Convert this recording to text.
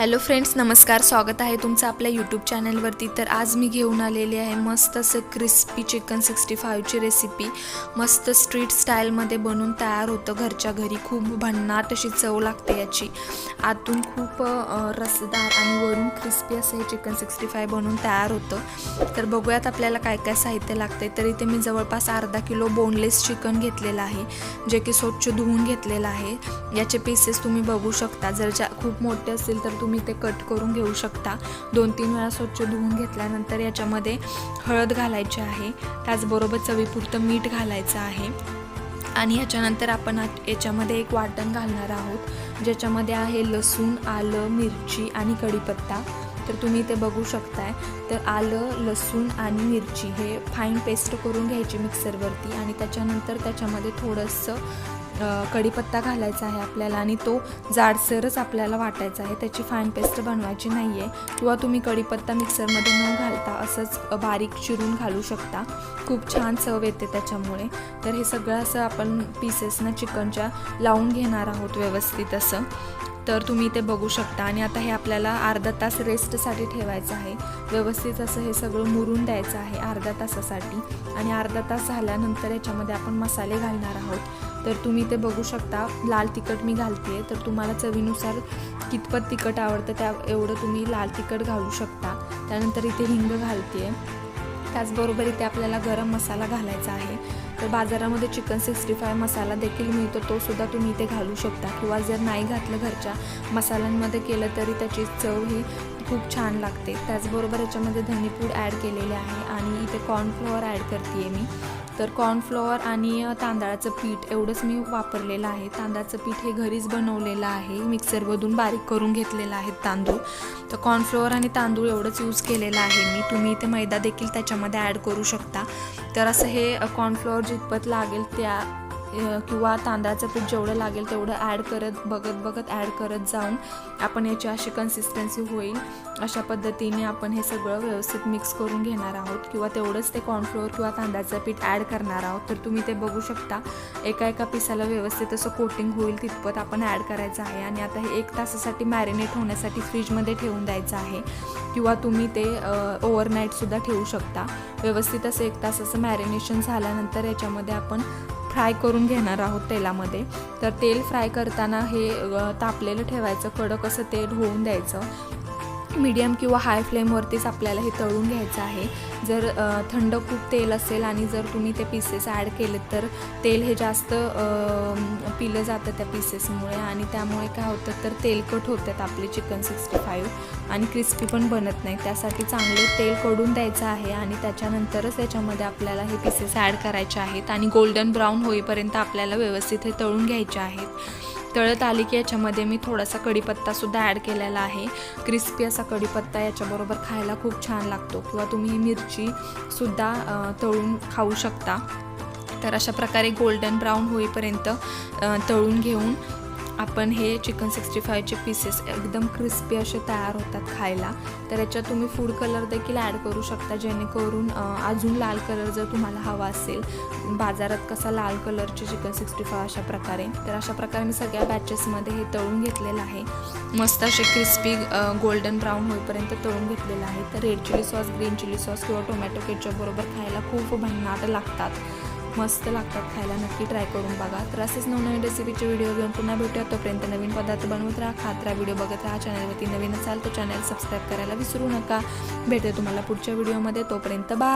Hello friends नमस्कार स्वागत आहे तुमचं आपल्या यूट्यूब चॅनलवरती तर आज मी घेऊन आलेली आहे मस्त असं क्रिस्पी चिकन सिक्स्टी फाईव्हची रेसिपी मस्त स्ट्रीट स्टाईलमध्ये बनवून तयार होतं घरच्या घरी. खूप भन्नाट अशी चव लागते याची. आतून खूप रसदार आणि वरून क्रिस्पी असं हे चिकन सिक्स्टी फाय बनवून तयार होतं. तर बघूयात आपल्याला काय काय साहित्य लागते तर इथे मी जवळपास अर्धा किलो बोनलेस चिकन घेतलेलं आहे जे की स्वच्छ धुवून घेतलेलं आहे. याचे पीसेस तुम्ही बघू शकता. जर ज्या खूप मोठे असतील तर तुम्ही तुम्ही ते कट करून घेऊ शकता. दोन तीन वेळा स्वच्छ धुवून घेतल्यानंतर याच्यामध्ये हळद घालायची आहे. त्याचबरोबर चवीपुरतं मीठ घालायचं आहे. आणि याच्यानंतर आपण याच्यामध्ये एक वाटण घालणार आहोत ज्याच्यामध्ये आहे लसूण आलं मिरची आणि कढीपत्ता. तर तुम्ही ते बघू शकताय. तर आलं लसूण आणि मिरची हे फाईन पेस्ट करून घ्यायची मिक्सरवरती आणि त्याच्यानंतर त्याच्यामध्ये थोडंसं कढीपत्ता घालायचा आहे आपल्याला आणि तो जाडसरच आपल्याला वाटायचा आहे. त्याची फाईन पेस्ट बनवायची नाही आहे किंवा तुम्ही कढीपत्ता मिक्सरमध्ये न घालता असंच बारीक चिरून घालू शकता. खूप छान चव येते त्याच्यामुळे. तर हे सगळं असं आपण पीसेसना चिकनच्या लावून घेणार आहोत व्यवस्थित असं. तर तुम्ही ते बघू शकता. आणि आता हे आपल्याला अर्धा तास रेस्टसाठी ठेवायचं आहे. व्यवस्थित असं हे सगळं मुरून द्यायचं आहे अर्धा तासासाठी. आणि अर्धा तास झाल्यानंतर याच्यामध्ये आपण मसाले घालणार आहोत. तर तुम्ही ते बघू शकता. लाल तिखट मी घालते तर तुम्हाला चवीनुसार कितपत तिखट आवडतं त्या एवढं तुम्ही लाल तिखट घालू शकता. त्यानंतर इथे हिंग घालते त्याचबरोबर इथे आपल्याला गरम मसाला घालायचा आहे. तर बाजारामध्ये चिकन सिक्स्टी फाय मसाला देखील मिळतो. तो सुद्धा तुम्ही इथे घालू शकता. किंवा जर नाही घातलं घरच्या मसाल्यांमध्ये केलं तरी त्याची चव ही खूप छान लागते. त्याचबरोबर याच्यामध्ये धनेपूड ॲड केलेले आहे. आणि इथे कॉर्नफ्लॉवर ॲड करते आहे मी. तर कॉर्नफ्लॉवर आणि तांदळाचं पीठ एवढंच मी वापरलेलं आहे. तांदळाचं पीठ हे घरीच बनवलेलं आहे. मिक्सरमधून बारीक करून घेतलेलं आहे तांदूळ. तर कॉर्नफ्लॉवर आणि तांदूळ एवढंच यूज केलेलं आहे मी. तुम्ही इथे मैदा देखील त्याच्यामध्ये ॲड करू शकता. तर असं हे कॉर्नफ्लॉवर जितपत लागेल त्या किंवा तांदळाचं पीठ जेवढं लागेल तेवढं ॲड करत बघत बघत ॲड करत जाऊन आपण याची अशी कन्सिस्टन्सी होईल. अशा पद्धतीने आपण हे सगळं व्यवस्थित मिक्स करून घेणार आहोत. किंवा तेवढंच ते कॉर्नफ्लोअर किंवा तांदळाचं पीठ ॲड करणार आहोत. तर तुम्ही ते बघू शकता. एका एका पिसाला व्यवस्थित असं कोटिंग होईल तितपत आपण ॲड करायचं आहे. आणि आता हे एक तासासाठी मॅरिनेट होण्यासाठी फ्रीजमध्ये ठेवून द्यायचं आहे. किंवा तुम्ही ते ओव्हरनाईटसुद्धा ठेवू शकता. व्यवस्थित असं एक तासाचं मॅरिनेशन झाल्यानंतर याच्यामध्ये आपण फ्राय करून घेणार आहोत तेलामध्ये. तर तेल फ्राय करताना हे तापलेलं ठेवायचं कडक असं तेल होऊन द्यायचं. मीडियम किंवा हाय फ्लेमवरतीच आपल्याला हे तळून घ्यायचं आहे. जर थंड खूप तेल असेल आणि जर तुम्ही ते पीसेस ॲड केले तर तेल हे जास्त पिलं जातं त्या पीसेसमुळे आणि त्यामुळे काय होतं तर तेलकट होतात आपले चिकन सिक्स्टी फाईव्ह आणि क्रिस्पी पण बनत नाही. त्यासाठी चांगले तेल कडून द्यायचं आहे आणि त्याच्यानंतरच याच्यामध्ये आपल्याला हे पीसेस ॲड करायचे आहेत आणि गोल्डन ब्राऊन होईपर्यंत आपल्याला व्यवस्थित हे तळून घ्यायचे आहेत. तळत आली की याच्यामध्ये मी थोडासा कढीपत्तासुद्धा ॲड केलेला आहे. क्रिस्पी असा कढीपत्ता याच्याबरोबर खायला खूप छान लागतो. किंवा तुम्ही मिरचीसुद्धा तळून खाऊ शकता. तर अशा प्रकारे गोल्डन ब्राऊन होईपर्यंत तळून घेऊन आपण हे चिकन सिक्स्टी फायचे पीसेस एकदम क्रिस्पी असे तयार होतात खायला. तर याच्यात तुम्ही फूड कलर देखील ॲड करू शकता जेणेकरून अजून लाल कलर जर तुम्हाला हवा असेल बाजारात कसा लाल कलरचे चिकन सिक्स्टी फाय अशा प्रकारे. तर अशा प्रकारे मी सगळ्या बॅचेसमध्ये हे तळून घेतलेलं आहे. मस्त असे क्रिस्पी गोल्डन ब्राऊन होईपर्यंत तळून घेतलेलं आहे. तर red chilli sauce green chilli sauce किंवा टोमॅटो केचपबरोबर खायला खूप भन्नाट लागतात. मस्त लागतात खायला. नक्की ट्राय करून बघा. तर असेच नवनवीन रेसिपीचे व्हिडिओ घेऊन पुन्हा भेटूया. तोपर्यंत नवीन पदार्थ बनवत राहा खात राहा व्हिडिओ बघत राहा. चॅनलवरती नवीन असाल तर चॅनल सबस्क्राईब करायला विसरू नका. भेटते तुम्हाला पुढच्या व्हिडिओमध्ये तोपर्यंत बा